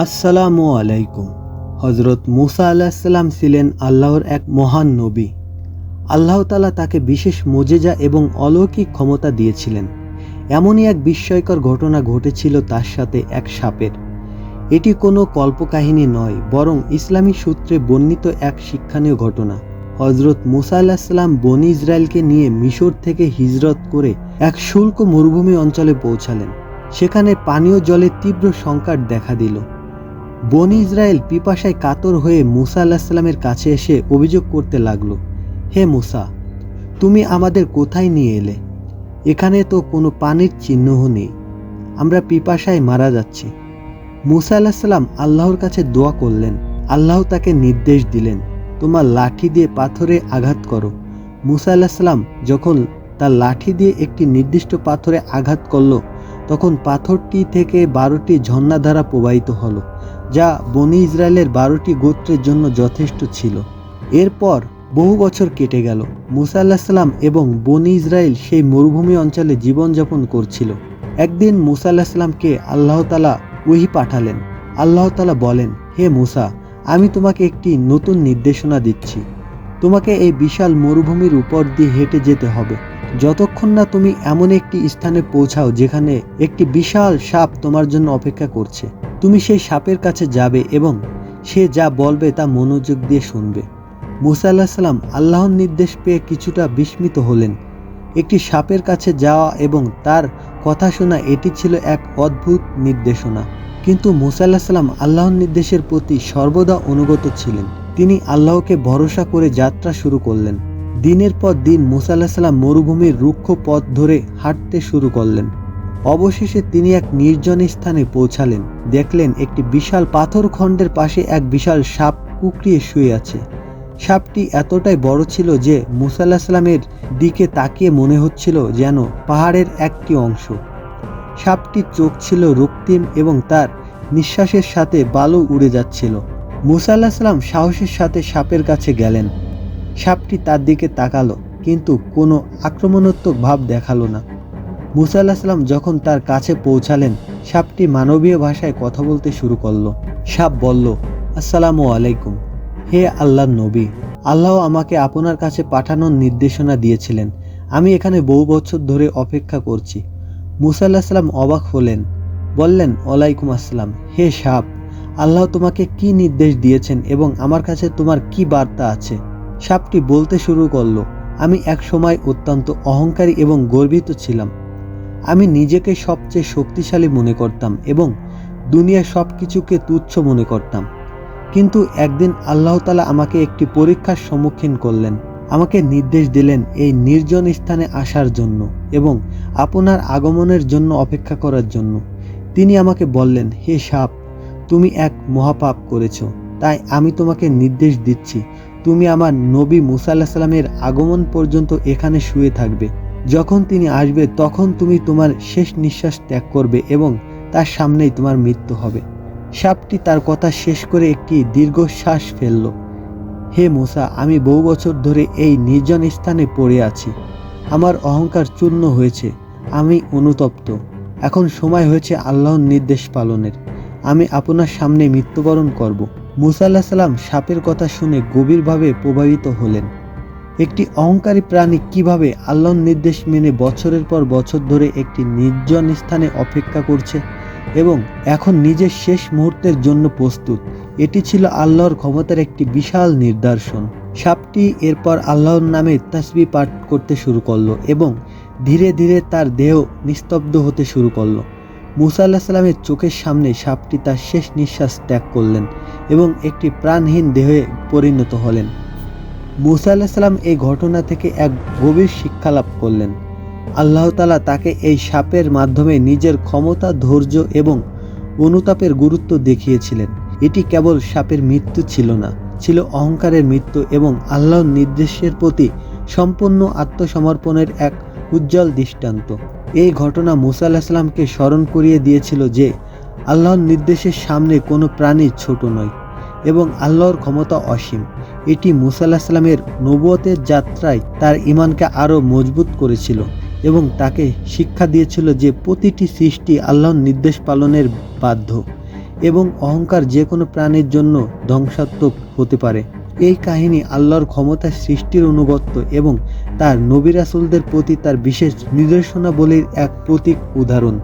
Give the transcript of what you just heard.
আসসালামু আলাইকুম। হজরত মুসা আলাহিসাল্লাম ছিলেন আল্লাহর এক মহান নবী। আল্লাহ তালা তাকে বিশেষ মোজেজা এবং অলৌকিক ক্ষমতা দিয়েছিলেন। এমনই এক বিস্ময়কর ঘটনা ঘটেছিল তার সাথে এক সাপের। এটি কোনো কল্পকাহিনী নয়, বরং ইসলামী সূত্রে বর্ণিত এক শিক্ষণীয় ঘটনা। হজরত মুসা আলাহিসাল্লাম বনি ইসরায়েলকে নিয়ে মিশর থেকে হিজরত করে এক শুল্ক মরুভূমি অঞ্চলে পৌঁছালেন। সেখানে পানীয় জলের তীব্র সংকট দেখা দিল। বনি ইসরায়েল পিপাসায় কাতর হয়ে মুসা আল্লাহিসাল্লামের কাছে এসে অভিযোগ করতে লাগল, হে মুসা, তুমি আমাদের কোথায় নিয়ে এলে? এখানে তো কোনো পানির চিহ্নও নেই। আমরা পিপাসায় মারা যাচ্ছি। মুসা আল্লাহিসাল্লাম আল্লাহর কাছে দোয়া করলেন। আল্লাহ তাকে নির্দেশ দিলেন, তোমার লাঠি দিয়ে পাথরে আঘাত করো। মুসা আল্লাহিসাল্লাম যখন তার লাঠি দিয়ে একটি নির্দিষ্ট পাথরে আঘাত করল তখন পাথরটি থেকে বারোটি ঝর্ণাধারা প্রবাহিত হলো, যা বনি ইসরায়েলের বারোটি গোত্রের জন্য যথেষ্ট ছিল। এরপর বহু বছর কেটে গেল। মুসা আল্লাহ সাল্লাম এবং বনি ইসরায়েল সেই মরুভূমি অঞ্চলে জীবনযাপন করছিল। একদিন মুসা আল্লাহ সাল্লামকে আল্লাহ তালা উহি পাঠালেন। আল্লাহতালা বলেন, হে মুসা, আমি তোমাকে একটি নতুন নির্দেশনা দিচ্ছি। তোমাকে এই বিশাল মরুভূমির উপর দিয়ে হেঁটে যেতে হবে। যতক্ষণ না তুমি এমন একটি স্থানে পৌঁছাও যেখানে একটি বিশাল সাপ তোমার জন্য অপেক্ষা করছে, তুমি সেই সাপের কাছে যাবে এবং সে যা বলবে তা মনোযোগ দিয়ে শুনবে। মুসা আল্লাহ সাল্লাম আল্লাহর নির্দেশ পেয়ে কিছুটা বিস্মিত হলেন। একটি সাপের কাছে যাওয়া এবং তার কথা শোনা এটি ছিল এক অদ্ভুত নির্দেশনা। কিন্তু মুসা আল্লাহ সাল্লাম আল্লাহর নির্দেশের প্রতি সর্বদা অনুগত ছিলেন। তিনি আল্লাহকে ভরসা করে যাত্রা শুরু করলেন। দিনের পর দিন মুসা মরুভূমির রুক্ষ পথ ধরে হাঁটতে শুরু করলেন। অবশেষে তিনি এক নির্জন স্থানে পৌঁছালেন। দেখলেন একটি বিশাল পাথর খণ্ডের পাশে এক বিশাল সাপ কুকড়িয়ে শুয়ে আছে। সাপটি এতটাই বড় ছিল যে সাল্লামের দিকে তাকিয়ে মনে হচ্ছিল যেন পাহাড়ের একটি অংশ। সাপটির চোখ ছিল রক্তিম এবং তার নিঃশ্বাসের সাথে বালু উড়ে যাচ্ছিল। মুসাল্লাহ সাল্লাম সাহসের সাথে সাপের কাছে গেলেন। সাপটি তার দিকে তাকালো, কিন্তু কোনো আক্রমণাত্মক ভাব দেখাল না। মুসা আল্লাহ সাল্লাম যখন তার কাছে পৌঁছালেন, সাপটি মানবীয় ভাষায় কথা বলতে শুরু করল। সাপ বলল, আসসালামু আলাইকুম। হে আল্লাহ নবী, আল্লাহ আমাকে আপনার কাছে পাঠানোর নির্দেশনা দিয়েছিলেন। আমি এখানে বহু বছর ধরে অপেক্ষা করছি। মুসা আল্লাহ সাল্লাম অবাক হলেন, বললেন, ওয়ালাইকুম আসসালাম। হে সাপ, আল্লাহ তোমাকে কি নির্দেশ দিয়েছেন এবং আমার কাছে তোমার কি বার্তা আছে? সাপটি বলতে শুরু করল, আমি এক সময় অত্যন্ত অহংকারী এবং গর্বিত ছিলাম। আমি নিজেকে সবচেয়ে শক্তিশালী মনে করতাম এবং দুনিয়ার সব কিছুকে তুচ্ছ মনে করতাম। কিন্তু একদিন আল্লাহ তালা আমাকে একটি পরীক্ষার সম্মুখীন করলেন। আমাকে নির্দেশ দিলেন এই নির্জন স্থানে আসার জন্য এবং আপনার আগমনের জন্য অপেক্ষা করার জন্য। তিনি আমাকে বললেন, হে সাপ, তুমি এক মহাপাপ করেছ। তাই আমি তোমাকে নির্দেশ দিচ্ছি তুমি আমার নবী মুসা আল্লাহ সাল্লামের আগমন পর্যন্ত এখানে শুয়ে থাকবে। যখন তিনি আসবে, তখন তুমি তোমার শেষ নিঃশ্বাস ত্যাগ করবে এবং তার সামনেই তোমার মৃত্যু হবে। সাপটি তার কথা শেষ করে একটি দীর্ঘশ্বাস ফেলল। হে মুসা, আমি বহু বছর ধরে এই নির্জন স্থানে পড়ে আছি। আমার অহংকার চূর্ণ হয়েছে। আমি অনুতপ্ত। এখন সময় হয়েছে আল্লাহর নির্দেশ পালনের। আমি আপনার সামনে মৃত্যুবরণ করব। মুসা আল্লাহ সাল্লাম সাপের কথা শুনে গভীরভাবে প্রভাবিত হলেন। একটি অহংকারী প্রাণী কীভাবে আল্লাহর নির্দেশ মেনে বছরের পর বছর ধরে একটি নির্জন স্থানে অপেক্ষা করছে এবং এখন নিজের শেষ মুহূর্তের জন্য প্রস্তুত, এটি ছিল আল্লাহর ক্ষমতার একটি বিশাল নিদর্শন। সাপটি এরপর আল্লাহর নামে তাসবি পাঠ করতে শুরু করল এবং ধীরে ধীরে তার দেহ নিস্তব্ধ হতে শুরু করল। মুসা আল্লাহ সাল্লামের চোখের সামনে সাপটি তার শেষ নিঃশ্বাস ত্যাগ করলেন। এবং একটি প্রাণহীন দেহে পরিণত হলেন। মুসা আল্লাহ সাল্লাম এই ঘটনা থেকে এক গভীর শিক্ষা লাভ করলেন। আল্লাহ তালা তাকে এই সাপের মাধ্যমে নিজের ক্ষমতা, ধৈর্য এবং অনুতাপের গুরুত্ব দেখিয়েছিলেন। এটি কেবল সাপের মৃত্যু ছিল না, ছিল অহংকারের মৃত্যু এবং আল্লাহর নির্দেশের প্রতি সম্পূর্ণ আত্মসমর্পণের এক উজ্জ্বল দৃষ্টান্ত। এই ঘটনা মুসা আল্লাহ স্মরণ করিয়ে দিয়েছিল যে আল্লাহর নির্দেশের সামনে কোনো প্রাণী ছোট নয় এবং আল্লাহর ক্ষমতা অসীম। এটি মুসা আল্লাহ সাল্লামের নবুয়তের যাত্রায় তার ইমানকে আরও মজবুত করেছিল এবং তাকে শিক্ষা দিয়েছিল যে প্রতিটি সৃষ্টি আল্লাহর নির্দেশ পালনের বাধ্য এবং অহংকার যে কোনো প্রাণীর জন্য ধ্বংসাত্মক হতে পারে। এই কাহিনী আল্লাহর ক্ষমতা সৃষ্টির অনুগত্য এবং তার নবী রাসূলদের প্রতি তার বিশেষ নির্দেশনাবলীর এক প্রতীক উদাহরণ।